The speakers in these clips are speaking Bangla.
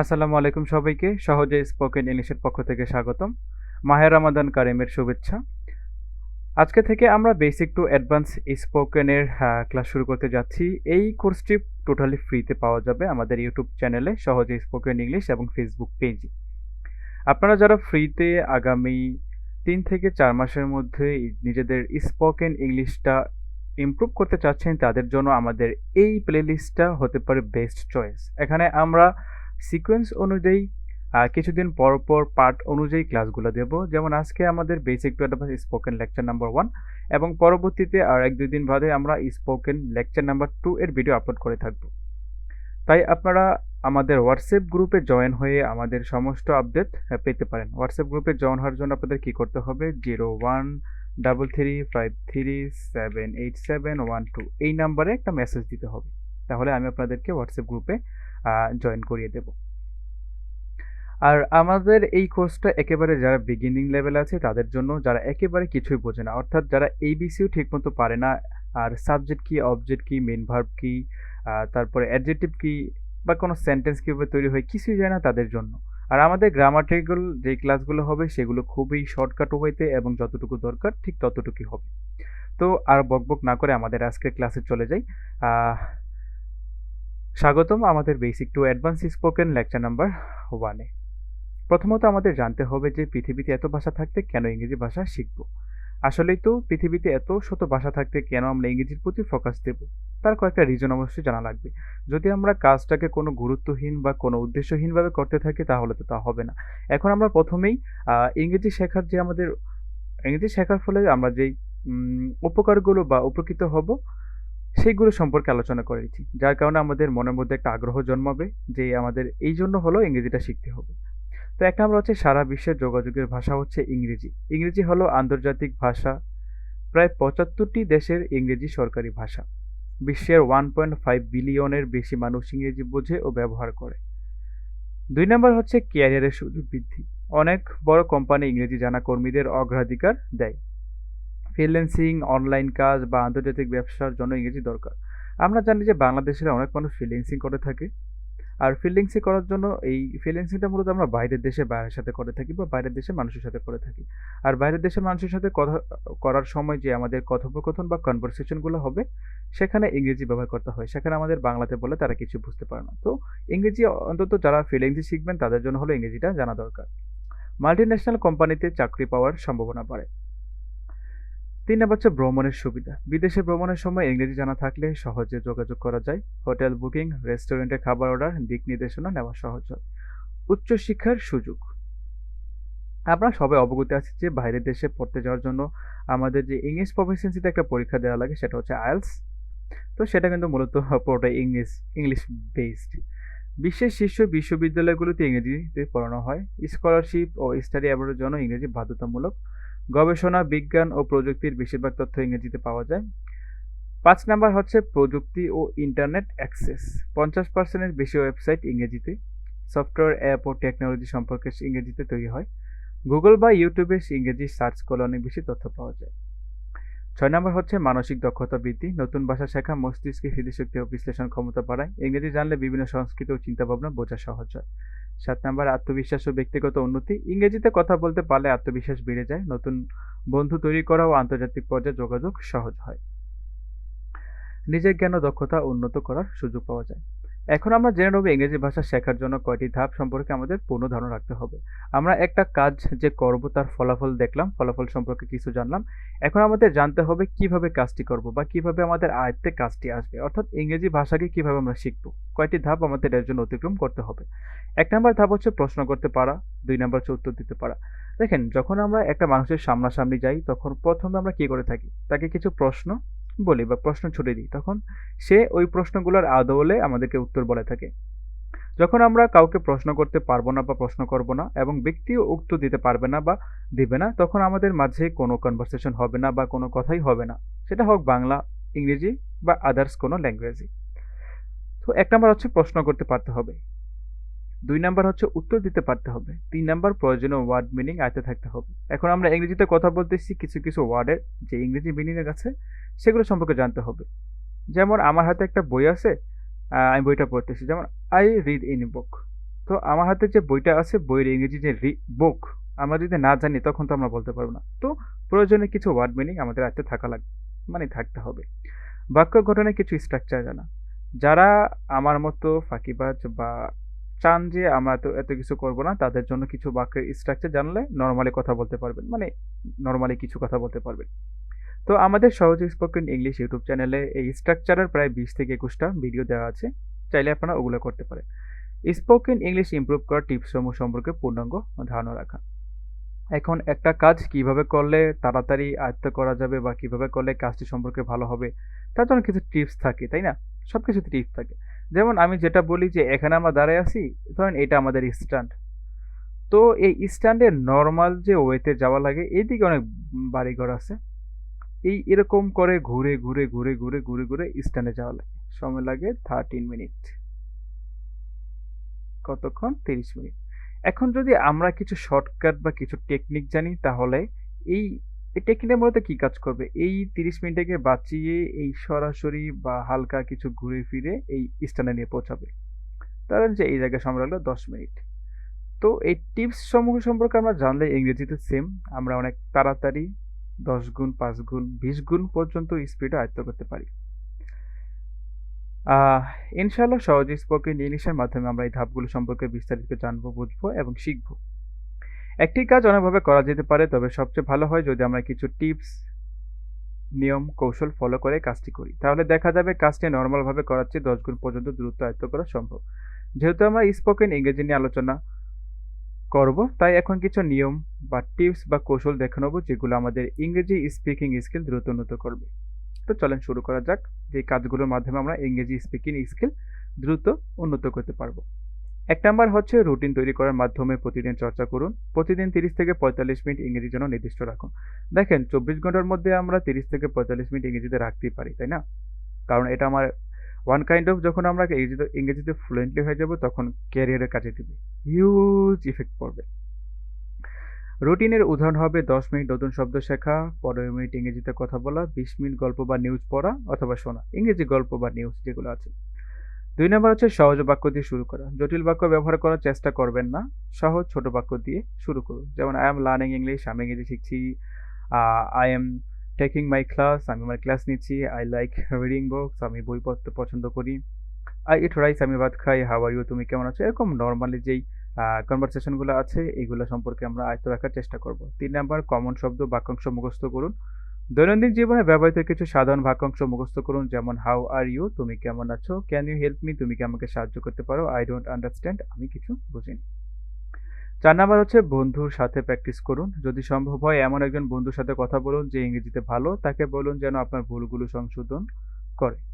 আসসালামু আলাইকুম সবাইকে। সহজে স্পোকেন ইংলিশের পক্ষ থেকে স্বাগতম। মাহের রামাদান কারিমের শুভেচ্ছা। আজকে থেকে আমরা বেসিক টু অ্যাডভান্স স্পোকেনের ক্লাস শুরু করতে যাচ্ছি। এই কোর্সটি টোটালি ফ্রিতে পাওয়া যাবে আমাদের ইউটিউব চ্যানেলে সহজে স্পোকেন ইংলিশ এবং ফেসবুক পেজে আপনারা যারা ফ্রিতে আগামী তিন থেকে চার মাসের মধ্যে নিজেদের স্পোকেন ইংলিশটা ইমপ্রুভ করতে চাচ্ছেন, তাদের জন্য আমাদের এই প্লেলিস্টটা হতে পারে বেস্ট চয়েস এখানে আমরা সিকোয়েন্স অনুযায়ী কিছুদিন পর পর পার্ট অনুযায়ী ক্লাসগুলো দেব। যেমন আজকে আমাদের basic to advance spoken lecture number one এবং পরবর্তীতে আর এক দুই দিন বাদে আমরা স্পোকেন লেকচার নাম্বার টু এর ভিডিও আপলোড করে থাকব। তাই আপনারা আমাদের হোয়াটসঅ্যাপ গ্রুপে জয়েন হয়ে আমাদের সমস্ত আপডেট পেতে পারেন। হোয়াটসঅ্যাপ গ্রুপে জয়েন হওয়ার জন্য আপনাদের কী করতে হবে? Zero one double three five three seven eight seven one two এই নাম্বারে একটা মেসেজ দিতে হবে। তাহলে আমি আপনাদেরকে হোয়াটসঅ্যাপ গ্রুপে জয়েন করিয়ে দেব। আর আমাদের এই কোর্সটা একেবারে যারা বিগিনিং লেভেল আছে, তাদের জন্য যারা একেবারে কিছুই বোঝে না, অর্থাৎ যারা এবিসিও ঠিকমতো পারে না, আর সাবজেক্ট কি অবজেক্ট কি মেন ভার্ব কি তারপরে অ্যাডজেক্টিভ কি, বা কোনো সেন্টেন্স কীভাবে তৈরি হয়, কিছুই যায় না তাদের জন্য। আর আমাদের গ্রামাটিক্যাল যে ক্লাসগুলো হবে, সেগুলো খুবই শর্টকাট ওয়েতে এবং যতটুকু দরকার, ঠিক ততটুকুই হবে। তো আর বকবক না করে আমাদের আজকের ক্লাসে চলে যাই। স্বাগতম আমাদের basic to advance spoken lecture number ওয়ানে প্রথমত আমাদের জানতে হবে যে পৃথিবীতে এত ভাষা থাকতে কেন ইংরেজি ভাষা শিখব? আসলেই তো পৃথিবীতে এত শত ভাষা থাকতে কেন আমরা ইংরেজির প্রতি ফোকাস দেব? তার কয়েকটা রিজন অবশ্যই জানা লাগবে। যদি আমরা কাজটাকে কোনো গুরুত্বহীন বা কোনো উদ্দেশ্যহীনভাবে করতে থাকি, তাহলে তো তা হবে না। এখন আমরা প্রথমেই ইংরেজি শেখার যে আমাদের, ইংরেজি শেখার ফলে আমরা যেই উপকারগুলো বা উপকৃত হব সেইগুলো সম্পর্কে আলোচনা করেছি যার কারণে আমাদের মনের মধ্যে একটা আগ্রহ জন্মাবে যে আমাদের এই জন্য হলো ইংরেজিটা শিখতে হবে। তো এক নম্বর হচ্ছে সারা বিশ্বের যোগাযোগের ভাষা হচ্ছে ইংরেজি। ইংরেজি হলো আন্তর্জাতিক ভাষা। প্রায় পঁচাত্তরটি দেশের ইংরেজি সরকারি ভাষা। বিশ্বের ওয়ান পয়েন্ট ফাইভ বিলিয়নের বেশি মানুষ ইংরেজি বোঝে ও ব্যবহার করে। দুই নম্বর হচ্ছে ক্যারিয়ারের সুযোগ বৃদ্ধি। অনেক বড় কোম্পানি ইংরেজি জানা কর্মীদের অগ্রাধিকার দেয়। ফ্রিল্যান্সিং অনলাইন কাজ বা আন্তর্জাতিক ব্যবসার জন্য ইংরেজি দরকার। আমরা জানি যে বাংলাদেশের অনেক মানুষ ফ্রিল্যান্সিং করে থাকে। আর ফ্রিল্যান্সিং করার জন্য এই ফ্রিল্যান্সিংটা মূলত আমরা বাইরের দেশে বাইরের সাথে করে থাকি বা বাইরের দেশের মানুষের সাথে করে থাকি। আর বাইরের দেশের মানুষের সাথে কথা করার সময় যে আমাদের কথোপকথন বা কনভারসেশনগুলো হবে, সেখানে ইংরেজি ব্যবহার করতে হয়। সেখানে আমাদের বাংলাতে বলে তারা কিছু বুঝতে পারে না। তো ইংরেজি অন্তত যারা ফ্রিল্যান্সিং শিখবেন, তাদের জন্য হলো ইংরেজিটা জানা দরকার। মাল্টি ন্যাশনাল কোম্পানিতে চাকরি পাওয়ার সম্ভাবনা বাড়ে। তিন নম্বর হচ্ছে ভ্রমণের সুবিধা। বিদেশে ভ্রমণের সময় ইংরেজি জানা থাকলে সহজে যোগাযোগ করা যায়। হোটেল বুকিং, রেস্টুরেন্টে খাবার অর্ডার, দিক নির্দেশনা নেওয়া সহজ হয়। উচ্চশিক্ষার সুযোগ। আমরা সবাই অবগত আছি যে বাইরের দেশে পড়তে যাওয়ার জন্য আমাদের যে ইংলিশ প্রফিসিয়েন্সিতে একটা পরীক্ষা দেওয়া লাগে, সেটা হচ্ছে আইএলস। তো সেটা কিন্তু মূলত পুরোটা ইংলিশ ইংলিশ বেসড বিশ্বের শীর্ষ বিশ্ববিদ্যালয়গুলোতে ইংরেজিতে পড়ানো হয়। স্কলারশিপ ও স্টাডি অ্যাওয়ার্ডের জন্য ইংরেজি বাধ্যতামূলক। গবেষণা, বিজ্ঞান ও প্রযুক্তির বেশিরভাগ তথ্য ইংরেজিতে পাওয়া যায়। পাঁচ নাম্বার হচ্ছে প্রযুক্তি ও ইন্টারনেট অ্যাক্সেস। পঞ্চাশ পার্সেন্টের বেশি ওয়েবসাইট ইংরেজিতে। সফটওয়্যার, অ্যাপ ও টেকনোলজি সম্পর্কে ইংরেজিতে তৈরি হয়। গুগল বা ইউটিউবে ইংরেজি সার্চ করলে অনেক বেশি তথ্য পাওয়া যায়। ছয় নম্বর হচ্ছে মানসিক দক্ষতা বৃদ্ধি। নতুন ভাষা শেখা, মস্তিষ্কে স্মৃতিশক্তি ও বিশ্লেষণ ক্ষমতা বাড়ায়। ইংরেজি জানলে বিভিন্ন সংস্কৃতি ও চিন্তাভাবনা বোঝা সহজ হয়। সাত নাম্বার, আত্মবিশ্বাস ও ব্যক্তিগত উন্নতি। ইংরেজিতে কথা বলতে পারলে আত্মবিশ্বাস বেড়ে যায়। নতুন বন্ধু তৈরি করা ও আন্তর্জাতিক পর্যায়ে যোগাযোগ সহজ হয়। নিজের জ্ঞান ও দক্ষতা উন্নত করার সুযোগ পাওয়া যায়। এখন আমরা জেনে নেব ইংরেজি ভাষা শেখার জন্য কয়টি ধাপ সম্পর্কে আমাদের পূর্ণ ধারণা রাখতে হবে। আমরা একটা কাজ যে করব তার ফলাফল দেখলাম, ফলাফল সম্পর্কে কিছু জানলাম। এখন আমাদের জানতে হবে কীভাবে কাজটি করব বা কীভাবে আমাদের আয়ত্তে কাজটি আসবে। অর্থাৎ ইংরেজি ভাষাকে কীভাবে আমরা শিখব? কয়টি ধাপ আমাদের এর জন্য অতিক্রম করতে হবে? এক নম্বর ধাপ হচ্ছে প্রশ্ন করতে পারা, দুই নম্বর হচ্ছে উত্তর দিতে পারা। দেখেন, যখন আমরা একটা মানুষের সামনাসামনি যাই, তখন প্রথমে আমরা কি করে থাকি? তাকে কিছু প্রশ্ন বলি বা প্রশ্ন ছুড়ে দিই, তখন সে ওই প্রশ্নগুলোর আদৌলে আমাদেরকে উত্তর বলে থাকে। যখন আমরা কাউকে প্রশ্ন করতে পারব না বা প্রশ্ন করব না এবং ব্যক্তিও উত্তর দিতে পারবে না বা দিবে না, তখন আমাদের মাঝে কোনো কনভারসেশন হবে না বা কোনো কথাই হবে না। সেটা হোক বাংলা, ইংরেজি বা আদার্স কোনো ল্যাঙ্গুয়েজে তো এক নম্বর হচ্ছে প্রশ্ন করতে পারতে হবে। দুই নাম্বার হচ্ছে উত্তর দিতে পারতে হবে। তিন নাম্বার প্রয়োজনীয় ওয়ার্ড মিনিং আয়তে থাকতে হবে। এখন আমরা ইংরেজিতে কথা বলতেছি, কিছু কিছু ওয়ার্ডের যে ইংরেজি মিনিং আছে সেগুলো সম্পর্কে জানতে হবে। যেমন আমার হাতে একটা বই আছে আমি বইটা পড়তেছি। যেমন আই রিড ইন বুক তো আমার হাতে যে বইটা আছে, বইয়ের ইংরেজি যে রি বুক আমরা যদি না জানি তখন তো আমরা বলতে পারব না। তো প্রয়োজনে কিছু ওয়ার্ড মিনিং আমাদের হাতে থাকা লাগবে মানে থাকতে হবে। বাক্য গঠনে কিছু স্ট্রাকচার জানা। যারা আমার মতো ফাঁকিবাজ বা চান যে আমরা তো এত কিছু করব না, তাদের জন্য কিছু বাক্যের স্ট্রাকচার জানলে নর্মালি কথা বলতে পারবেন। মানে নর্মালি কিছু কথা বলতে পারবেন। তো আমাদের সহজ স্পোকেন ইংলিশ ইউটিউব চ্যানেলে এই স্ট্রাকচারের প্রায় বিশ থেকে একুশটা ভিডিও দেওয়া আছে। চাইলে আপনারা ওগুলো করতে পারেন। স্পোকেন ইংলিশ ইমপ্রুভ করার টিপসমূহ সম্পর্কে পূর্ণাঙ্গ ধারণা রাখা। এখন একটা কাজ কীভাবে করলে তাড়াতাড়ি আয়ত্ত করা যাবে বা কীভাবে করলে কাজটি সম্পর্কে ভালো হবে, তার জন্য কিছু টিপস থাকে, তাই না? সব কিছুতে টিপস থাকে। যেমন আমি যেটা বলি যে এখানে আমরা দাঁড়ায় আছি, ধরেন এটা আমাদের স্ট্যান্ড তো এই স্ট্যান্ডে নর্মাল যে ওয়েতে যাওয়া লাগে এইদিকে অনেক বাড়িঘর আছে। এই এরকম করে ঘুরে ঘুরে ঘুরে ঘুরে ঘুরে ঘুরে স্ট্যান্ডে যাওয়া লাগে। সময় লাগে থার্টিন মিনিট কতক্ষণ? তিরিশ মিনিট এখন যদি আমরা কিছু শর্টকাট বা কিছু টেকনিক জানি, তাহলে এই এই টেকনিকটা মূলত কি কাজ করবে? এই তিরিশ মিনিটকে বাঁচিয়ে এই সরাসরি বা হালকা কিছু ঘুরে ফিরে এই স্ট্যান্ডে নিয়ে পৌঁছাবে। ধরেন যে এই জায়গায় সময় লাগল দশ মিনিট তো এই টিপস সমূহ সম্পর্কে আমরা জানলে ইংরেজিতে সেম আমরা অনেক তাড়াতাড়ি দশ গুণ, পাঁচ গুণ, বিশ গুণ পর্যন্ত স্পিডে আয়ত্ত করতে পারি। ইনশাল্লাহ সহজ স্পোকেন ইংলিশের মাধ্যমে আমরা এই ধাপগুলো সম্পর্কে বিস্তারিত জানব, বুঝব এবং শিখব। একটি কাজ অনেকভাবে করা যেতে পারে, তবে সবচেয়ে ভালো হয় যদি আমরা কিছু টিপস নিয়ম, কৌশল ফলো করে কাজটি করি। তাহলে দেখা যাবে কাজটি নর্মালভাবে করার চেয়ে দশ গুণ পর্যন্ত দ্রুত আয়ত্ত করা সম্ভব। যেহেতু আমরা স্পোকেন ইংরেজি নিয়ে আলোচনা করব। তাই এখন কিছু নিয়ম বা টিপস বা কৌশল দেখে নেব যেগুলো আমাদের ইংরেজি স্পিকিং স্কিল দ্রুত উন্নত করবে। তো চলেন শুরু করা যাক যে কাজগুলোর মাধ্যমে আমরা ইংরেজি স্পিকিং স্কিল দ্রুত উন্নত করতে পারব। এক নাম্বার হচ্ছে রুটিন তৈরি করার মাধ্যমে প্রতিদিন চর্চা করুন। প্রতিদিন তিরিশ থেকে পঁয়তাল্লিশ মিনিট ইংরেজির জন্য নির্দিষ্ট রাখুন। দেখেন, চব্বিশ ঘণ্টার মধ্যে আমরা তিরিশ থেকে পঁয়তাল্লিশ মিনিট ইংরেজিতে রাখতেই পারি, তাই না? কারণ এটা আমার ওয়ান কাইন্ড অফ যখন আমরা ইংরেজিতে ইংরেজিতে ফ্লুয়েন্টলি হয়ে যাব, তখন ক্যারিয়ারের কাজে দেবে। হিউজ ইফেক্ট পড়বে। রুটিনের উদাহরণ হবে, দশ মিনিট নতুন শব্দ শেখা, পনেরো মিনিট ইংরেজিতে কথা বলা, বিশ মিনিট গল্প বা নিউজ পড়া অথবা শোনা, ইংরেজি গল্প বা নিউজ যেগুলো আছে। দুই নম্বর হচ্ছে সহজ বাক্য দিয়ে শুরু করা। জটিল বাক্য ব্যবহার করার চেষ্টা করবেন না, সহজ ছোট বাক্য দিয়ে শুরু করুন। যেমন আই এম লার্নিং ইংলিশ আমি ইংরেজি শিখছি I am taking my class আমি আমার ক্লাস নিচ্ছি আই লাইক রিডিং বুকস আমি বই পড়তে পছন্দ করি। আই ইট রাইস আমি ভাত খাই আর ইউ তুমি কেমন আছো? এরকম নর্মালি যেই কনভারসেশনগুলো আছে এইগুলো সম্পর্কে আমরা আয়ত্ত রাখার চেষ্টা করব। তিন নাম্বার কমন শব্দ, বাক্যাংশ মুখস্থ করুন। দৈনন্দিন জীবনে ব্যবহৃত কিছু সাধারণ বাক্যাংশ মুখস্থ করুন, যেমন হাউ আর ইউ তুমি কেমন আছো? ক্যান ইউ হেল্প মি তুমি কি আমাকে সাহায্য করতে পারো? আই ডোন্ট আন্ডারস্ট্যান্ড আমি কিছু বুঝিনি। চার নাম্বার হচ্ছে, বন্ধুর সাথে প্র্যাকটিস করুন। যদি সম্ভব হয়, এমন একজন বন্ধুর সাথে কথা বলুন, যে ইংরেজিতে ভালো, তাকে বলুন যেন আপনার ভুলগুলো সংশোধন করে।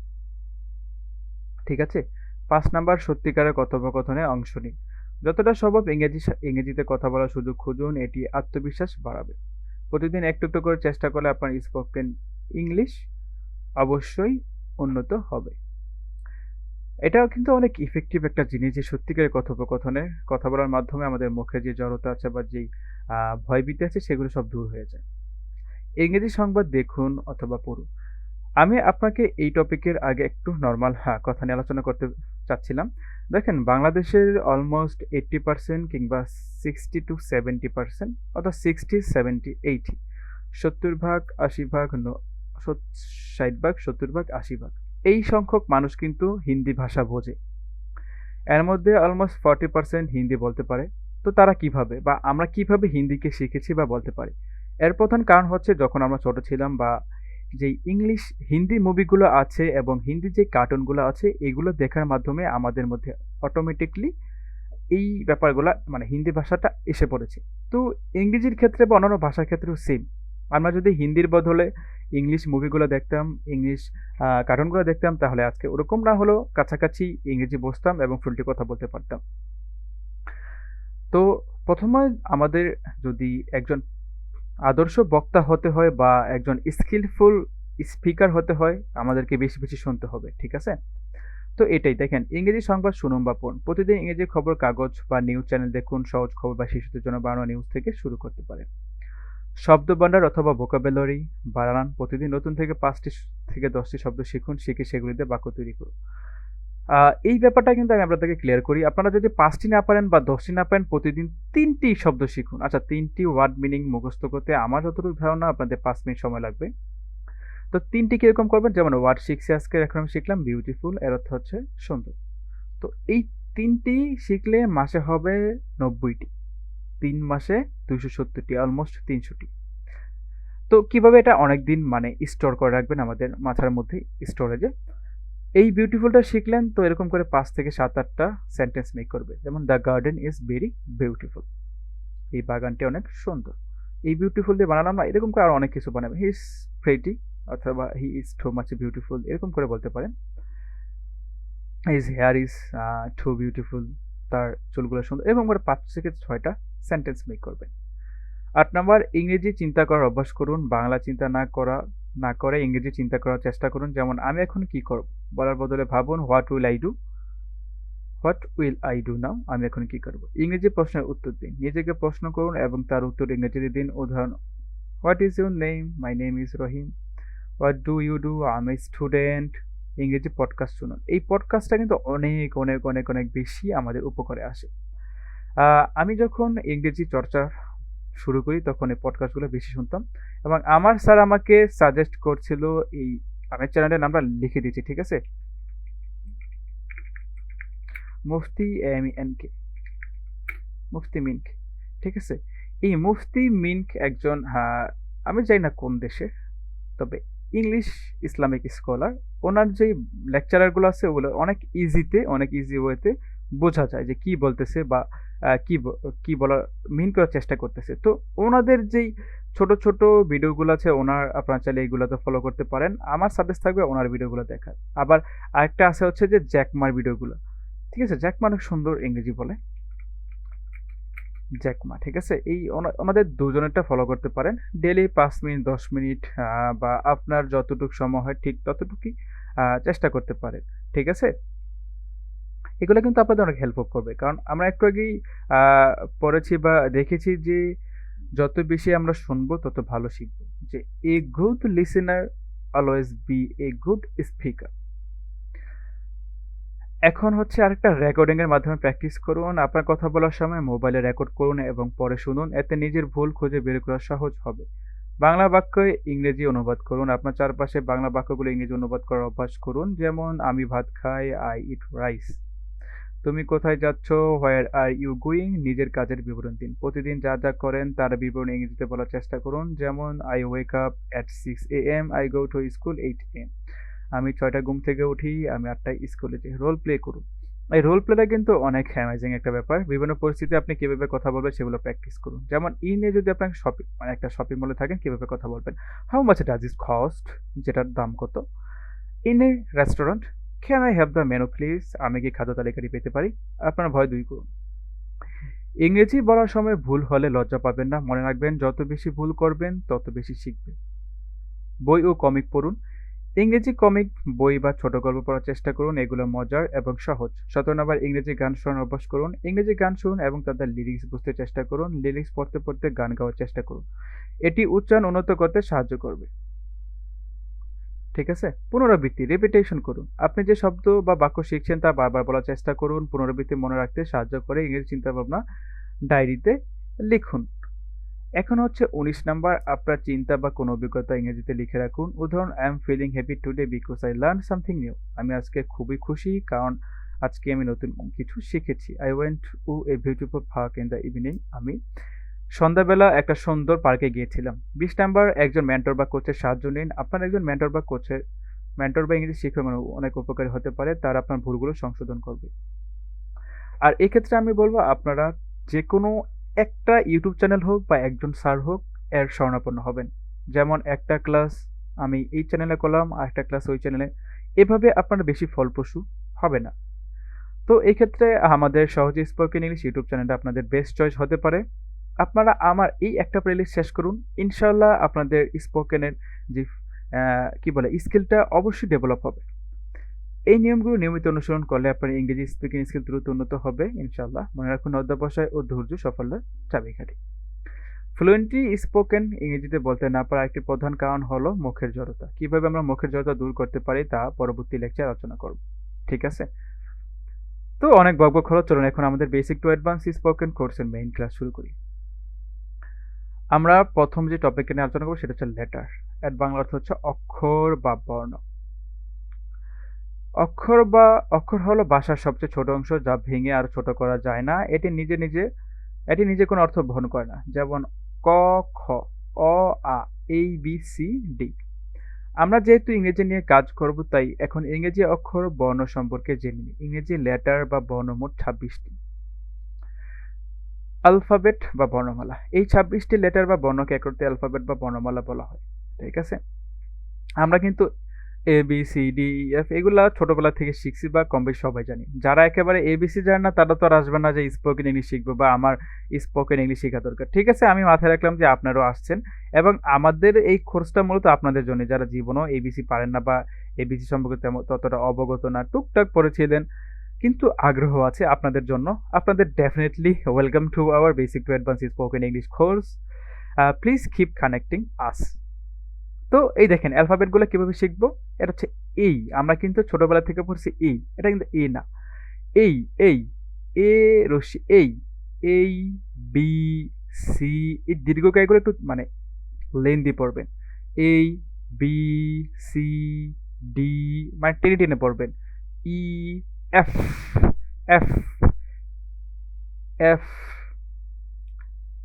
ঠিক আছে? পাঁচ নাম্বার, সত্যিকারের কথোপকথনে অংশ নিন। যতটা সম্ভব ইংরেজি ইংরেজিতে কথা বলার সুযোগ খুঁজুন, এটি আত্মবিশ্বাস বাড়াবে। প্রতিদিন একটু একটু করে চেষ্টা করলে আপনার স্পোকেন ইংলিশ অবশ্যই উন্নত হবে। এটাও কিন্তু অনেক ইফেক্টিভ একটা জিনিস যে সত্যিকারের কথোপকথনে কথা বলার মাধ্যমে আমাদের মুখে যে জড়তা আছে বা যেই ভয়ভীতি আছে সেগুলো সব দূর হয়ে যায়। ইংরেজি সংবাদ দেখুন অথবা পড়ুন। আমি আপনাকে এই টপিকের আগে একটু নর্মাল হ্যাঁ কথা নিয়ে আলোচনা করতে চাচ্ছিলাম। দেখেন, বাংলাদেশের অলমোস্ট এইট্টি পার্সেন্ট কিংবা সিক্সটি টু সেভেন্টি পার্সেন্ট অর্থাৎ সিক্সটি সেভেন্টি এইটি সত্তর ভাগ, আশি ভাগ ষাট ভাগ, সত্তর ভাগ, আশি ভাগ। এই সংখ্যক মানুষ কিন্তু হিন্দি ভাষা বোঝে। এর মধ্যে অলমোস্ট ফর্টি পার্সেন্ট হিন্দি বলতে পারে। তো তারা কীভাবে বা আমরা কীভাবে হিন্দিকে শিখেছি বা বলতে পারি? এর প্রধান কারণ হচ্ছে যখন আমরা ছোট ছিলাম বা যে ইংলিশ হিন্দি মুভিগুলো আছে এবং হিন্দি যে কার্টুনগুলো আছে, এগুলো দেখার মাধ্যমে আমাদের মধ্যে অটোমেটিকলি এই ব্যাপারগুলো মানে হিন্দি ভাষাটা এসে পড়েছে। তো ইংরেজির ক্ষেত্রে বা অন্যান্য ভাষার ক্ষেত্রেও সেম আমরা যদি হিন্দির বদলে ইংলিশ মুভিগুলো দেখতাম, ইংলিশ কার্টুনগুলো দেখতাম, তাহলে আজকে ওরকম না হলেও কাছাকাছি ইংরেজি বসতাম এবং ফুলটি কথা বলতে পারতাম। তো প্রথমে আমাদের যদি একজন আদর্শ বক্তা হতে হয় বা একজন স্কিলফুল স্পিকার হতে হয়, আমাদেরকে বেশি বেশি শুনতে হবে, ঠিক আছে? তো এটাই, দেখেন, ইংরেজি সংবাদ শুনুন বা পড়ুন। প্রতিদিন ইংরেজি খবর, কাগজ বা নিউজ চ্যানেল দেখুন, সহজ খবর বা শিশুদের জন্য বানানো নিউজ থেকে শুরু করতে পারেন শব্দ ভাণ্ডার অথবা ভোকাবেলারি বাড়ান, প্রতিদিন নতুন থেকে পাঁচটি থেকে দশটি শব্দ শিখুন, শিখে সেগুলিতে বাক্য তৈরি করুন। এই ব্যাপারটা কিন্তু আমি আপনাদেরকে ক্লিয়ার করি। আপনারা যদি পাঁচটি না পারেন বা দশটি না পারেন, প্রতিদিন তিনটি শব্দ শিখুন। আচ্ছা তিনটি ওয়ার্ড মিনিং মুখস্থ করতে আমার যতটুকু ধারণা, আপনাদের পাঁচ মিনিট সময় লাগবে। তো তিনটি কীরকম করবেন? যেমন ওয়ার্ড শিখছি আজকে এখন আমি শিখলাম বিউটিফুল এর অর্থ হচ্ছে সুন্দর। তো এই তিনটি শিখলে মাসে হবে নব্বইটি তিন মাসে ২৭০ সত্তরটি অলমোস্ট তিনশোটি তো কীভাবে এটা অনেকদিন মানে স্টোর করে রাখবেন আমাদের মাথার মধ্যে স্টোরেজে। এই বিউটিফুলটা শিখলেন, তো এরকম করে পাঁচ থেকে ৭-৮ টা সেন্টেন্স মেক করবে। যেমন the garden is very beautiful. এই বাগানটি অনেক সুন্দর। এই বিউটিফুল দিয়ে বানালাম না, এরকম করে আরও অনেক কিছু বানাবে। হি ইজ প্রেটি অথবা he is too much beautiful এরকম করে বলতে পারেন। His hair is too beautiful তার চুলগুলো সুন্দর, এরকম করে ৫ থেকে ৬ টা সেন্টেন্স মেক করবেন। আট নাম্বার, ইংরেজি চিন্তা করার অভ্যাস করুন। বাংলা চিন্তা না করা, না করে ইংরেজি চিন্তা করার চেষ্টা করুন। যেমন, আমি এখন কি করব? বলার বদলে ভাবুন what will I do? What will I do now? আমি এখন কি করব? ইংরেজি প্রশ্নের উত্তর দিন। নিজেকে প্রশ্ন করুন এবং তার উত্তর ইংরেজিতে দিন। উদাহরণ what is your name? My name is Rahim. What do you do? Am a student. ইংরেজি পডকাস্ট শুনুন। এই পডকাস্টটা কিন্তু অনেক, অনেক, অনেক, অনেক বেশি আমাদের উপকারে আসে। আমি যখন ইংরেজি চর্চা শুরু করি তখন এই পডকাস্টগুলো বেশি শুনতাম এবং আমার স্যার আমাকে সাজেস্ট করছিল এই আমি চ্যানেলের নামটা লিখে দিয়েছি ঠিক আছে? Mufti M N K. Mufti মিন্ক। ঠিক আছে? এই মুফতি মিন্ক একজন আমি জানি না কোন দেশের। তবে ইংলিশ ইসলামিক স্কলার। ওনার যেই লেকচারারগুলো আছে, ওগুলো অনেক ইজিতে, অনেক ইজি ওয়েতে বোঝা যায় যে কি বলতেছে বা কি কি বলার, মিন করার চেষ্টা করতেছে। তো ওনাদের যেই ছোট, ছোট ভিডিওগুলো আছে ওনার আপনারা চাইলে এগুলাতে ফলো করতে পারেন। আমার সাজেস্ট থাকবে ওনার ভিডিওগুলো দেখার। আবার আরেকটা আছে হচ্ছে যে জ্যাকমার ভিডিওগুলো। ঠিক আছে? জ্যাক মা অনেক সুন্দর ইংরেজি বলে। Jack Ma. ঠিক আছে? এই ওনা ওনাদের দুজনেরটা ফলো করতে পারেন। ডেইলি পাঁচ মিনিট ১০ মিনিট বা আপনার যতটুক সময় হয় ঠিক ততটুকুই চেষ্টা করতে পারেন। ঠিক আছে? এগুলো কিন্তু আপনাদের অনেক হেল্প করবে। কারণ আমরা একটু আগেই পড়েছি বা দেখেছি যে যত বেশি আমরা শুনব তত ভালো শিখব। যে a good listener always be a good speaker. এখন হচ্ছে আরেকটা রেকর্ডিং এর মাধ্যমে প্র্যাকটিস করুন। আপনার কথা বলার সময় মোবাইলে রেকর্ড করুন এবং পরে শুনুন। এতে নিজের ভুল খুঁজে বের করা সহজ হবে। বাংলা বাক্যে ইংরেজি অনুবাদ করুন। আপনার চারপাশে বাংলা বাক্যগুলো ইংরেজি অনুবাদ করার অভ্যাস করুন। যেমন আমি ভাত খাই, আই ইট রাইস। তুমি কোথায় যাচ্ছ? Where are you going? নিজের কাজের বিবরণ দিন। প্রতিদিন যা, যা করেন তার বিবরণ ইংরেজিতে বলার চেষ্টা করুন। যেমন I wake up at six A M I go to school 8 M আমি ছয়টা ঘুম থেকে উঠি, আমি আটটায় স্কুলে যাই। রোল প্লে করুন। এই রোল প্লেটা কিন্তু অনেক অ্যামেজিং একটা ব্যাপার। বিভিন্ন পরিস্থিতিতে আপনি কীভাবে কথা বলবেন সেগুলো প্র্যাকটিস করুন। যেমন ইন যদি আপনার শপিং মানে একটা শপিং মলে থাকেন কীভাবে কথা বলবেন? How much does it cost? যেটার দাম কত? In a restaurant can I have the menu please? আমি কি খাদ্য তালিকাটি পেতে পারি? আপনার ভয় দূর করুন। ইংরেজি বলার সময় ভুল হলে লজ্জা পাবেন না। মনে রাখবেন যত বেশি ভুল করবেন তত বেশি শিখবেন। বই ও কমিক পড়ুন। ইংরেজি কমিক বই বা ছোট গল্প পড়ার চেষ্টা করুন। এগুলো মজার এবং সহজ। ১৭ নাম্বার ইংরেজি গান শোনার অভ্যাস করুন। ইংরেজি গান শুনুন এবং তাদের লিরিক্স বুঝতে চেষ্টা করুন। লিরিক্স পড়তে, পড়তে গান গাওয়ার চেষ্টা করুন। এটি উচ্চারণ উন্নত করতে সাহায্য করবে। ঠিক আছে? পুনরাবৃত্তি রিপিটেশন করুন। আপনি যে শব্দ বা বাক্য শিখছেন তা বারবার বলার চেষ্টা করুন। পুনরাবৃত্তি মনে রাখতে সাহায্য করে ইংরেজি চিন্তাভাবনা ডায়েরিতে লিখুন। এখন হচ্ছে ১৯ নাম্বার, আপনার চিন্তা বা কোনো অভিজ্ঞতা ইংরেজিতে লিখে রাখুন। উদাহরণ I am feeling happy today because I learn something new. আমি আজকে খুবই খুশি, কারণ আজকে আমি নতুন কিছু শিখেছি। I went to a beautiful park in the evening. আমি সন্ধ্যাবেলা একটা সুন্দর পার্কে গিয়েছিলাম। ২০ নাম্বার একজন মেন্টর বা কোচের সাহায্য নিন। আপনার একজন মেন্টর বা কোচের মেন্টর বা ইংরেজি শিক্ষক অনেক উপকারী হতে পারে। তারা আপনার ভুলগুলো সংশোধন করবে। আর এক্ষেত্রে আমি বলব আপনারা যে কোনো একটা ইউটিউব চ্যানেল হোক বা একজন স্যার হোক এর শরণাপন্ন হবেন। যেমন একটা ক্লাস আমি এই চ্যানেলে করলাম, আর একটা ক্লাস ওই চ্যানেলে। এভাবে আপনার বেশি ফলপ্রসূ হবে না। তো এক্ষেত্রে আমাদের সহজে স্পোকেন ইংলিশ ইউটিউব চ্যানেলটা আপনাদের বেস্ট চয়েস হতে পারে। আপনারা আমার এই একটা প্লেলিস্ট শেষ করুন। ইনশাল্লাহ আপনাদের স্পোকেনের যে কি বলে স্কিলটা অবশ্যই ডেভেলপ হবে। এই নিয়মগুলো নিয়মিত অনুসরণ করলে আপনার ইংরেজি স্পিকিং স্কিল দ্রুত উন্নত হবে ইনশাল্লাহ মনে রাখুন অধ্যবসায় ও ধৈর্য সাফল্যের চাবিকাঠি। ফ্লুয়েন্টলি স্পোকেন ইংরেজিতে বলতে না পারার একটি প্রধান কারণ হলো মুখের জড়তা। কীভাবে আমরা মুখের জড়তা দূর করতে পারি তা পরবর্তী লেকচারে আলোচনা করব। ঠিক আছে? তো অনেক বকবক হলো, চলুন এখন আমাদের বেসিক টু অ্যাডভান্স স্পোকেন কোর্সের মেইন ক্লাস শুরু করি আমরা প্রথম যে টপিকটা নিয়ে আলোচনা করব, সেটা হচ্ছে লেটার এর বাংলা অর্থ হচ্ছে অক্ষর বা বর্ণ। অক্ষর বা, অক্ষর হলো ভাষার সবচেয়ে ছোট অংশ যা ভেঙে আর ছোট করা যায় না। এটি নিজে নিজে, এটি নিজে কোনো অর্থ বহন করে না। যেমন ক, খ, অ, আ এই বি, সি, ডি। আমরা যেহেতু ইংরেজি নিয়ে কাজ করব, তাই এখন ইংরেজি অক্ষর, বর্ণ সম্পর্কে জেনে নিই। ইংরেজি লেটার বা বর্ণ মোট ছাব্বিশটি। অ্যালফাবেট বা বর্ণমালা। এই ছাব্বিশটি লেটার বা বর্ণকে একত্রে অ্যালফাবেট বা বর্ণমালা বলা হয়। ঠিক আছে? আমরা কিন্তু A B C D F এগুলা ছোটবেলা থেকে শিখছি বা কম বেশি সবাই জানি। যারা একেবারে এ বি সি জানে না, তারা তো আর আসবে না যে স্পোকেন ইংলিশ শিখব বা আমার স্পোকেন ইংলিশ শেখা দরকার। ঠিক আছে? আমি মাথায় রাখলাম যে আপনারাও আসছেন এবং আমাদের এই কোর্সটা মূলত আপনাদের জন্য। যারা জীবনও এবিসি পারেন না বা এবিসি সম্পর্কে তেমন ততটা অবগত না, টুকটাক পড়েছিলেন কিন্তু আগ্রহ আছে আপনাদের জন্য। আপনাদের definitely welcome to our basic to advance spoken English course please keep connecting us তো এই দেখেন অ্যালফাবেটগুলো কীভাবে শিখব? এটা হচ্ছে এই। আমরা কিন্তু ছোটোবেলা থেকে পড়ছি এই। এটা কিন্তু এ না। এই এই, এ, রশ্মি, এই এই, বি, সি, এই দীর্ঘকায়গুলো একটু মানে লেন্দি পড়বেন। এই, বি, সি, ডি মানে টেনে টেনে পড়বেন। ই এফ এফ এফ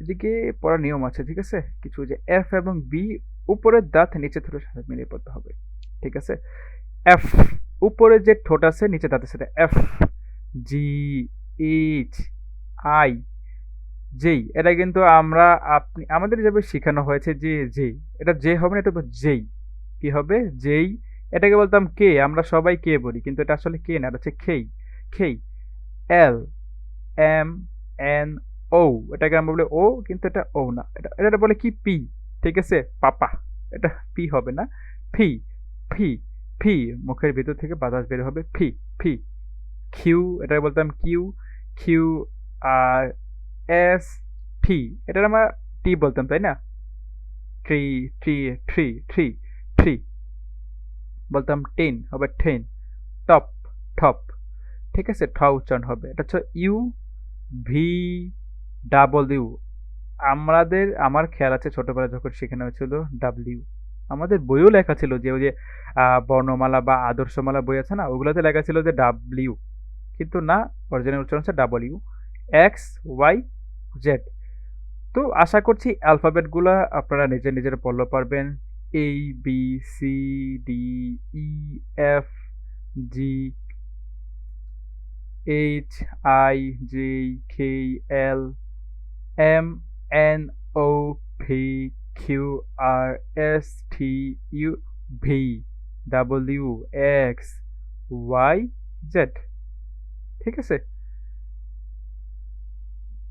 এদিকে পড়ার নিয়ম আছে, ঠিক আছে? কিছু যে এফ এবং বি উপরের দাঁত নিচে ঠোঁটের সাথে মিলিয়ে পড়তে হবে, ঠিক আছে? এফ উপরে যে ঠোঁট আছে, নিচে দাঁতের সাথে এফ জি এইচ আই যেই এটা কিন্তু আমরা আপনি, আমাদের যেভাবে শেখানো হয়েছে যে যেই এটা যে হবে না, এটা যেই কি হবে? যেই এটাকে বলতাম কে? আমরা সবাই কে বলি, কিন্তু এটা আসলে কে না, এটা হচ্ছে K. K. L, M, N, O. এটাকে আমরা বলি ও, কিন্তু এটা ও না। এটা এটা বলে কি? পি। ঠিক আছে? পাপা। এটা পি হবে না। ফি। ফি। ফি। মুখের ভিতর থেকে বাতাস বের হবে। ফি। ফি। কিউ। এটাকে বলতাম Q. Q R S P এটা আমরা টি বলতাম, তাই না? ট্রি ট্রি থ্রি থ্রি বলতাম টেন, হবে টেন। Top top. ঠিক আছে ঠ উচ্চারণ হবে। এটা হচ্ছে ইউ ভি ডাবল ইউ আমাদের, আমার খেয়াল আছে ছোটবেলায় যখন শেখানো হয়েছিল ডাব্লিউ। আমাদের বইও লেখা ছিল যে ওই যে বর্ণমালা বা আদর্শমালা বই আছে না, ওগুলোতে লেখা ছিল যে ডাব্লিউ। কিন্তু না অরিজিনাল উচ্চারণ হচ্ছে ডাব্লিউ। X, Y, Z. তো আশা করছি অ্যালফাবেটগুলো আপনারা নিজের নিজের পড়লে পারবেন। A B C D E F G H I J K L M N O V Q R S T U V W X Y Z ঠিক আছে?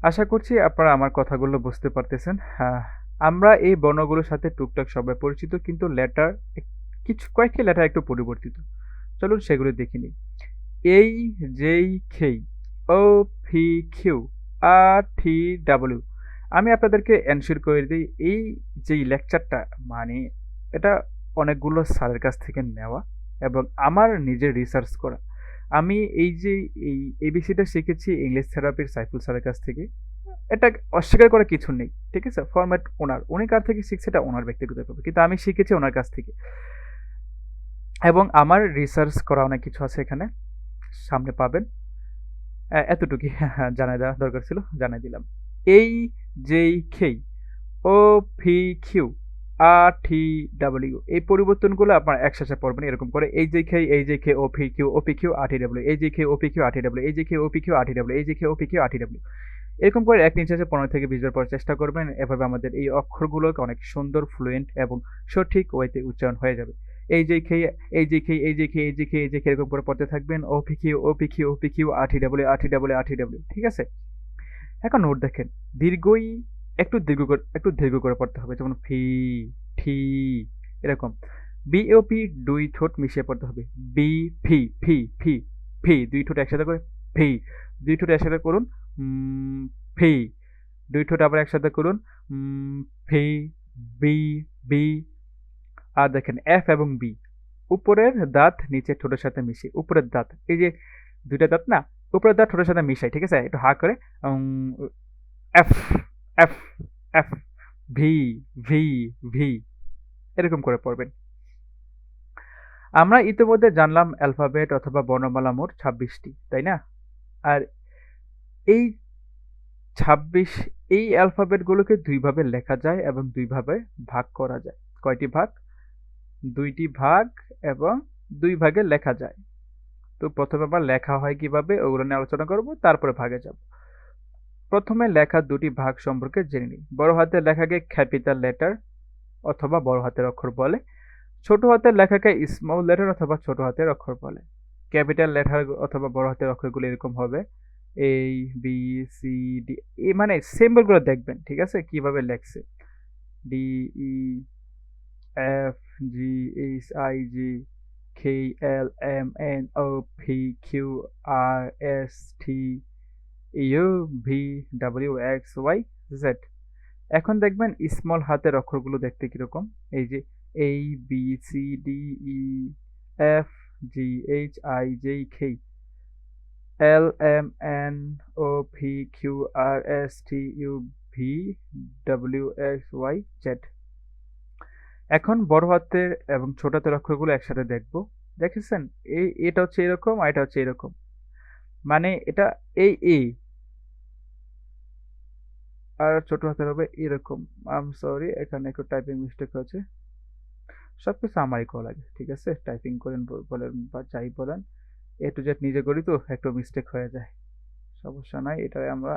আশা করছি আপনারা আমার কথাগুলো বুঝতে পারতেছেন। আমরা এই বর্ণগুলোর সাথে টুকটাক সবাই পরিচিত, কিন্তু লেটার কিছু, কয়েকটি লেটার একটু পরিবর্তিত। চলুন সেগুলো দেখে নিই। এই জেই খেই ও ফি কিউ আর টি ডাব্লিউ আমি আপনাদেরকে এনশিওর করে দিই, এই যেই লেকচারটা মানে এটা অনেকগুলো স্যারের কাছ থেকে নেওয়া এবং আমার নিজের রিসার্চ করা। আমি এই যে এই এবিসিটা শিখেছি ইংলিশ থেরাপির সাইফুল স্যারের কাছ থেকে। এটা অস্বীকার করার কিছু নেই, ঠিক আছে? ফরম্যাট ওনার উনি কার থেকে শিখছে এটা ওনার ব্যক্তিগত ব্যাপার, কিন্তু আমি শিখেছি ওনার কাছ থেকে। এবং আমার রিসার্চ করা অনেক কিছু আছে এখানে, সামনে পাবেন। এতটুকুই জানাই দেওয়া দরকার ছিল, জানাই দিলাম। এই J K O V Q R T W এই পরিবর্তনগুলো আপনার একসাথে পড়বেন, এরকম করে। এই যে খে এই যে K O P Q O P Q R T W এই যে K O P Q R T W এই যে K O P Q R T W এই যে K O P Q R T W এরকম করে এক নিচে পনেরো থেকে বিশ বার পর চেষ্টা করবেন। এভাবে আমাদের এই অক্ষরগুলোকে অনেক সুন্দর ফ্লুয়েন্ট এবং সঠিক ওয়েতে উচ্চারণ হয়ে যাবে। এই যে খেয়ে, এই যে খেয়ে, এই যে খেয়ে, এই যে খেয়ে, এই যে খেয়ে এরকম করে পড়তে থাকবেন। O P Q O P O P R T W T W R W ঠিক আছে? এখন নোট দেখেন, দীর্ঘই একটু দীর্ঘ করে, একটু দীর্ঘ করে পড়তে হবে। যেমন ফি ঠি এরকম। বিওপি দুই ঠোঁট মিশিয়ে পড়তে হবে। বি ফি ফি ফি ফি দুই ঠোঁট একসাথে করে ফি দুই ঠোঁট একসাথে করুন। ফি দুই ঠোঁট আবার একসাথে করুন। ফি বি বি, আর দেখেন এফ এবং বি। উপরের দাঁত নিচের ঠোঁটের সাথে মিশে, উপরের দাঁত, এই যে দুইটা দাঁত না, উপরের দাঁত ঠোঁটের সাথে মিশাই ঠিক আছে? একটু হা করে F F F, V V V, এরকম করে পড়বেন। আমরা ইতিমধ্যে জানলাম অ্যালফাবেট অথবা বর্ণমালা মোট ছাব্বিশটি, তাই না? আর এই ছাব্বিশ, এই অ্যালফাবেটগুলোকে দুইভাবে লেখা যায় এবং দুইভাবে ভাগ করা যায়। কয়টি ভাগ? দুইটি ভাগ এবং দুই ভাগে লেখা যায়। তো প্রথমে আবার লেখা হয় কীভাবে? ওগুলো নিয়ে আলোচনা করব, তারপরে ভাগে যাব। প্রথমে লেখা দুটি ভাগ সম্পর্কে জেনে নিই। বড় হাতের লেখাকে ক্যাপিটাল লেটার অথবা বড় হাতের অক্ষর বলে। ছোট হাতের লেখাকে স্মল লেটার অথবা ছোট হাতের অক্ষর বলে। ক্যাপিটাল লেটার অথবা বড় হাতের অক্ষরগুলো এরকম হবে। A B C D A মানে সিম্বলগুলো দেখবেন, ঠিক আছে? কীভাবে লেখছে? D E F G H I G K L M N O P Q R S T U V W X Y Z এখন দেখবেন স্মল হাতের অক্ষরগুলো দেখতে কীরকম? এই যে A B C D E F G H I J K L M N O V Q R S T U V W X Y Z এখন বড় হাতের এবং ছোট হাতের অক্ষরগুলো একসাথে দেখব। দেখেছেন? এই, এটা হচ্ছে এরকম আর এটা হচ্ছে এরকম। মানে এটা এই, এ। আর ছোট হাতের হবে এরকম। আম সরি এখানে একটু টাইপিং মিস্টেক হয়েছে। সব কিছু আমারই করা লাগে, ঠিক আছে? টাইপিং করেন বলেন বা যাই বলেন। এ টু জেড নিজে করি তো একটু মিস্টেক হয়ে যায়। সমস্যা নাই এটা আমরা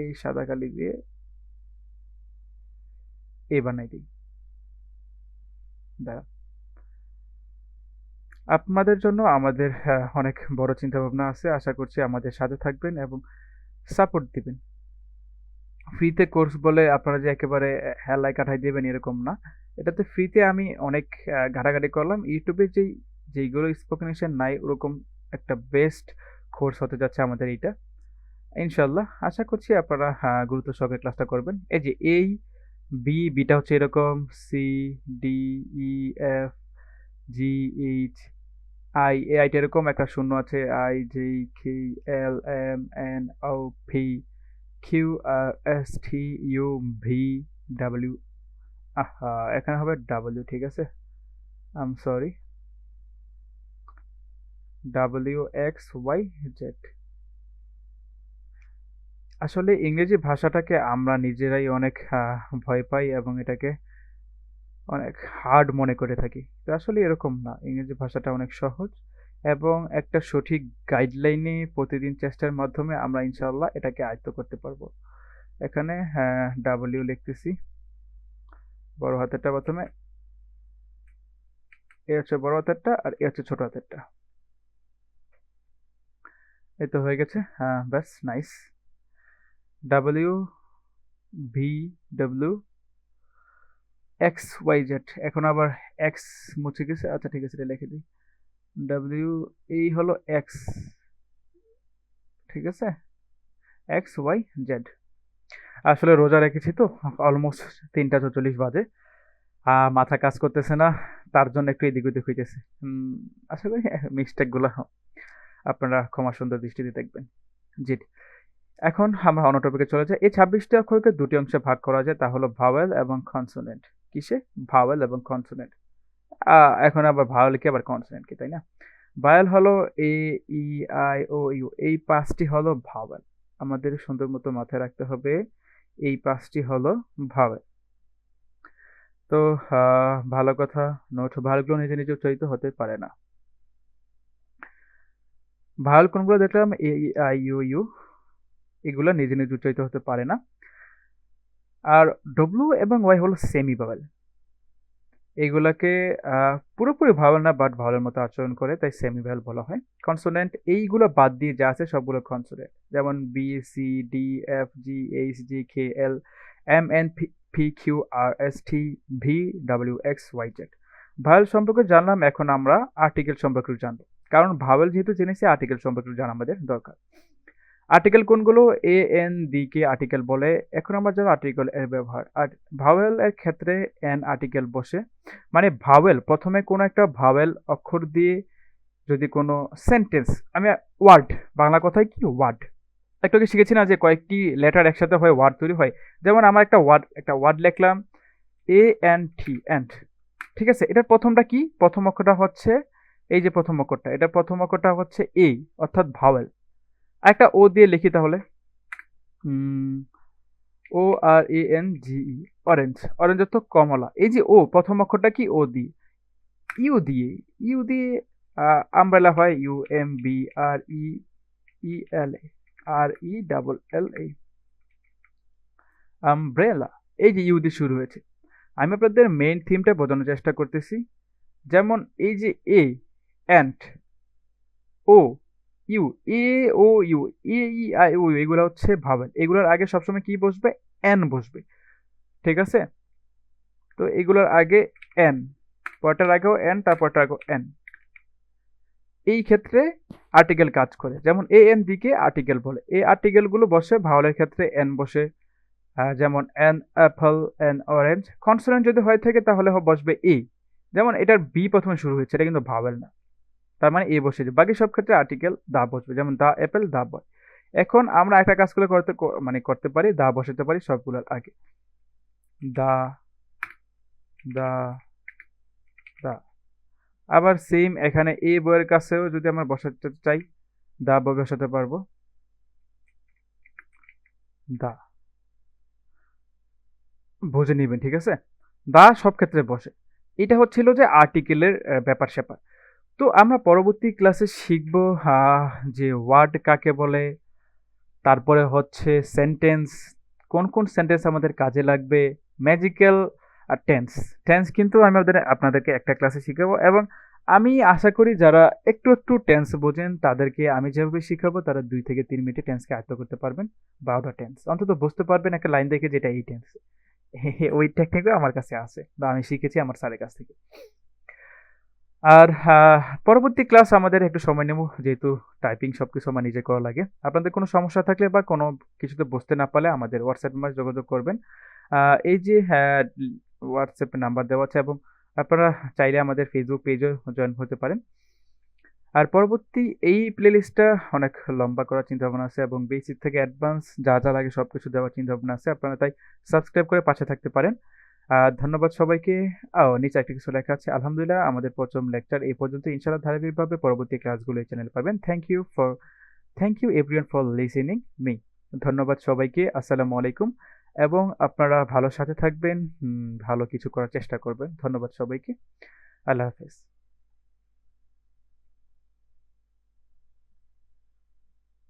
এই সাদা কালি দিয়ে এ বানাই দিই। দাঁড়া আপনাদের জন্য আমাদের অনেক বড় চিন্তা ভাবনা আছে। আশা করছি আমাদের সাথে থাকবেন এবং সাপোর্ট দিবেন। ফ্রিতে কোর্স বলে আপনারা যে একেবারে হেলায় কাঠাই দেবেন এরকম না। এটাতে ফ্রিতে আমি অনেক ঘাটাঘাটি করলাম। ইউটিউবে যেই যেইগুলো স্পোকেন ইংলিশে নাই, ওরকম একটা বেস্ট কোর্স হতে যাচ্ছে আমাদের এইটা। ইনশাল্লাহ আশা করছি আপনারা গুরুত্ব সহকারে ক্লাসটা করবেন। এই যে এই বি বিটা হচ্ছে এরকম C D E F G H I এ আইটা এরকম একটা শূন্য আছে। I G K L M N O V Q R S T U V W এখানে হবে ডাব্লিউ ঠিক আছে? আম sorry W X Y Z আসলে ইংরেজি ভাষাটাকে আমরা নিজেরাই অনেক ভয় পাই এবং এটাকে অনেক হার্ড মনে করে থাকি। তো আসলে এরকম না, ইংরেজি ভাষাটা অনেক সহজ এবং একটা সঠিক গাইডলাইনে প্রতিদিন চেষ্টার মাধ্যমে আমরা ইনশাল্লাহ এটাকে আয়ত্ত করতে পারব। এখানে হ্যাঁ ডাব্লিউ লিখতেছি। বড় হাতেরটা প্রথমে, এ হচ্ছে বড় হাতেরটা আর এ হচ্ছে ছোট হাতেরটা। এই তো হয়ে গেছে। হ্যাঁ ব্যাস nice W V W X Y Z এখন আবার এক্স মুছে গেছে। আচ্ছা ঠিক আছে, এটা লিখে দিই। ডাব্লিউ এই হলো এক্স ঠিক আছে? এক্স ওয়াই জেড আসলে রোজা রেখেছি তো অলমোস্ট তিনটা চল্লিশ বাজে। মাথা কাজ করতেছে না, তার জন্য একটু এদিক ওদিক হইতেছে। আশা করি, মিস্টেকগুলো আপনারা ক্ষমা সুন্দর দৃষ্টিতে দেখবেন। জি। এখন আমরা অন্য টপিকে চলে যাই। এই ছাব্বিশটি অক্ষরকে দুটি অংশে ভাগ করা যায়, তা হলো ভাওয়েল এবং কনসোনেন্ট কিসে? ভাওয়েল এবং কনসোনেন্ট এখন আবার ভাওয়েল কি, আবার কনসোনেন্ট কি, তাই না? ভাওয়েল হলো এ ই আই ও ইউ এই পাঁচটি হলো ভাওয়েল আমাদের সুন্দর মতো মাথায় রাখতে হবে, এই পাঁচটি হলো ভাওয়েল তো ভালো কথা, নোট ভালগুলো নিজে নিজে উচ্চারিত হতে পারে না। ভাওয়েল কোনগুলো দেখলাম, এ আই ইউ ইউ, এগুলো নিজে নিজে উচ্চারিত হতে পারে না। আর ডব্লু এবং ওয়াই হলো সেমি ভাওয়েল এইগুলাকে পুরোপুরি ভাওয়েল না বাট ভাওয়েলের মতো আচরণ করে, তাই সেমি ভাওয়েল বলা হয়। কনসোনেন্ট এইগুলো বাদ দিয়ে যা আছে সবগুলো কনসোনেন্ট যেমন B C D F G H G K L M N P Q R S T V W X Y Z vowel সম্পর্কে জানলাম, এখন আমরা আর্টিকেল সম্পর্কে জানব। কারণ ভাওয়েল যেহেতু জেনেছি আর্টিকেল সম্পর্কে জানা আমাদের দরকার। আর্টিকেল কোনগুলো? এ এন ডি কে আর্টিকেল বলে। এখন আমরা যারা আর্টিকেল এর ব্যবহার। আর ভাওয়েল এর ক্ষেত্রে এন আর্টিকেল বসে। মানে ভাওয়েল, প্রথমে কোনো একটা ভাওয়েল অক্ষর দিয়ে যদি কোনো সেন্টেন্স আমি ওয়ার্ড বাংলা কথায় কি? ওয়ার্ড একটু আগে শিখেছি না যে কয়েকটি লেটার একসাথে হয় ওয়ার্ড তৈরি হয়? যেমন আমার একটা ওয়ার্ড একটা ওয়ার্ড লিখলাম এ এন টি অ্যান্ড ঠিক আছে? এটার প্রথমটা কি? প্রথম অক্ষরটা হচ্ছে এই যে প্রথম অক্ষরটা, এটা প্রথম অক্ষরটা হচ্ছে এ, অর্থাৎ ভাওয়েল একটা ও দিয়ে লিখি তাহলে। O R A N G E orange orange অর্থ কমলা। এই যে ও, প্রথম অক্ষরটা কি ও দিয়ে? ইউ দিয়ে। ইউ দিয়ে আমব্রেলা হয় U, M, B, R, E E, L, A. R, E double L, A. Umbrella এই যে ইউ দিয়ে শুরু হয়েছে। আমি আপনাদের মেইন থিমটা বোঝানোর চেষ্টা করতেছি। যেমন এই যে A and O U A O U A E I O এগুলো হচ্ছে ভাবেন। এগুলোর আগে সবসময় কি বসবে? এন বসবে। ঠিক আছে? তো এগুলোর আগে এন পরটার আগেও এন তারপরটার আগেও এন এই ক্ষেত্রে আর্টিকেল কাজ করে। যেমন এ এন দিকে আর্টিকেল বলে। এই আর্টিকেলগুলো বসে ভাওয়ালের ক্ষেত্রে এন বসে। যেমন an apple an orange consonant যদি হয়ে থাকে, তাহলে বসবে এ যেমন এটার বি প্রথমে শুরু হয়েছে, এটা কিন্তু ভাওয়েল না। তার মানে এ বসেছে বাকি সব ক্ষেত্রে আর্টিকেল দা বসবে, যেমন দা অ্যাপেল দা বয় এখন আমরা একটা কাজ করে করতে মানে করতে পারি, দা বসাতে পারি সবগুলোর আগে। দা দা দা। আবার সেম এখানে এ বইয়ের কাছেও যদি আমরা বসাতে চাই, দা বই বসাতে পারব। দা। বুঝে নিবেন, ঠিক আছে? দা সব ক্ষেত্রে বসে। এটা হচ্ছিল যে আর্টিকেলের ব্যাপার স্যাপার তো আমরা পরবর্তী ক্লাসে শিখব যে ওয়ার্ড কাকে বলে, তারপরে হচ্ছে সেন্টেন্স কোন কোন সেন্টেন্স আমাদের কাজে লাগবে ম্যাজিক্যাল আর টেন্স টেন্স কিন্তু আমি আপনাদের আপনাদেরকে একটা ক্লাসে শিখাবো এবং আমি আশা করি যারা একটু একটু টেন্স বোঝেন, তাদেরকে আমি যেভাবে শিখাবো, তারা দুই থেকে তিন মিনিটে টেন্সকে আয়ত্ত করতে পারবেন বারোটা টেন্স অন্তত বুঝতে পারবেন একটা লাইন দেখে যেটা এই টেন্স ওই টেকনিকও আমার কাছে আছে, বা আমি শিখেছি আমার স্যারের কাছ থেকে। আর পরবর্তী ক্লাস আমাদের একটু সময় নেব, যেহেতু টাইপিং সব কিছু আমার নিজে করা লাগে। আপনাদের কোনো সমস্যা থাকলে বা কোনো কিছুতে বুঝতে না পারলে আমাদের হোয়াটসঅ্যাপ নাম্বার যোগাযোগ করবেন। এই যে হোয়াটসঅ্যাপ নাম্বার দেওয়া আছে এবং আপনারা চাইলে আমাদের ফেসবুক পেজও জয়েন হতে পারেন। আর পরবর্তী এই প্লেলিস্টটা অনেক লম্বা করার চিন্তা ভাবনা আছে এবং বেসিক থেকে অ্যাডভান্স যা যা লাগে সব কিছু দেওয়ার চিন্তা ভাবনা আছে। আপনারা তাই সাবস্ক্রাইব করে পাশে থাকতে পারেন। ধন্যবাদ সবাইকে। ও, নিচে একটা কিছু লেখা আছে, আলহামদুলিল্লাহ, আমাদের প্রথম লেকচার এই পর্যন্ত। ইনশাআল্লাহ ধারাবাহিকভাবে পরবর্তী ক্লাসগুলো এই চ্যানেল পাবেন। Thank you for thank you everyone for listening me ধন্যবাদ সবাইকে, আসসালামু আলাইকুম। এবং আপনারা ভালো সাথে থাকবেন। ভালো কিছু করার চেষ্টা করবেন। ধন্যবাদ সবাইকে। আল্লাহ হাফেজ।